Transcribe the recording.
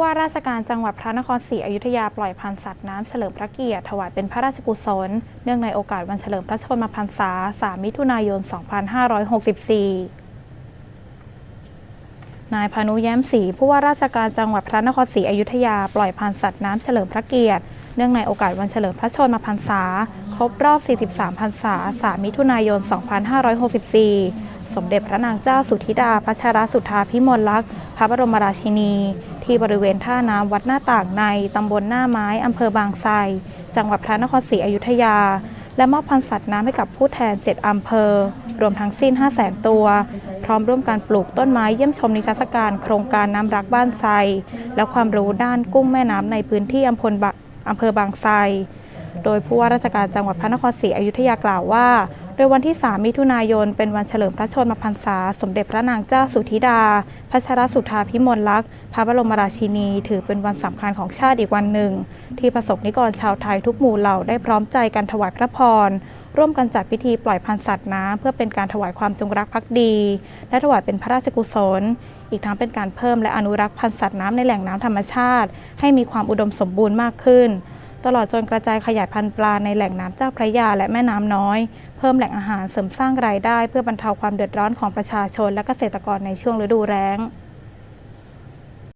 ว่าราชการจังหวัดพระนครศรีอยุธยาปล่อยพันธุ์สัตว์น้ำเฉลิมพระเกียรติถวายเป็นพระราชกุศล เนื่องในโอกาสวันเฉลิมพระชนมพรรษา 3 มิถุนายน 2564นายพานุแย้มศรีผู้ว่าราชการจังหวัดพระนครศรีอยุธยาปล่อยพันธุ์สัตว์น้ำเฉลิมพระเกียรติ เนื่องในโอกาสวันเฉลิมพระชนมพรรษา ครบรอบ 43 พรรษา 3 มิถุนายน 2564 สมเด็จพระนางเจ้าสุธิดาพัชรสุธาพิมลลักษณ์พระบรมราชินี ที่บริเวณท่าน้ำวัดหน้าต่างในตำบลหน้าไม้อำเภอบางไทรจังหวัดพระนครศรีอยุธยา และมอบพันธุ์สัตว์น้ำให้กับผู้แทน 7 อำเภอ รวมทั้งสิ้น 500,000 ตัว พร้อมร่วมการปลูกต้นไม้เยี่ยมชมนิทรรศการโครงการน้ำรักบ้านไทรและความรู้ด้านกุ้งแม่น้ำในพื้นที่อำเภอบางไทรโดยผู้ว่าราชการจังหวัดพระนครศรีอยุธยากล่าวว่า ดยวันที่ 3 มิถุนายน เป็นวันเฉลิมพระชนมพรรษา สมเด็จพระนางเจ้าสุธิดา พัชรสุธาพิมลลักษณ์ พระบรมราชินี ถือเป็นวันสำคัญของชาติอีกวันหนึ่ง ที่ประสบนิกรชาวไทยทุกหมู่เหล่าได้พร้อมใจกันถวายพระพร ร่วมกันจัดพิธีปล่อยพันธุ์สัตว์น้ำเพื่อเป็นการถวายความจงรักภักดี และถวายเป็นพระราชกุศล อีกทั้งเป็นการเพิ่มและอนุรักษ์พันธุ์สัตว์น้ำในแหล่งน้ำธรรมชาติ ให้มีความอุดมสมบูรณ์มากขึ้น ตลอดจนกระจายขยายพันธุ์ปลาในแหล่งน้ำเจ้าพระยาและแม่น้ำน้อย เพิ่มแหล่งอาหารเสริมสร้างรายได้ เพื่อบรรเทาความเดือดร้อนของประชาชนและเกษตรกรในช่วงฤดูแล้ง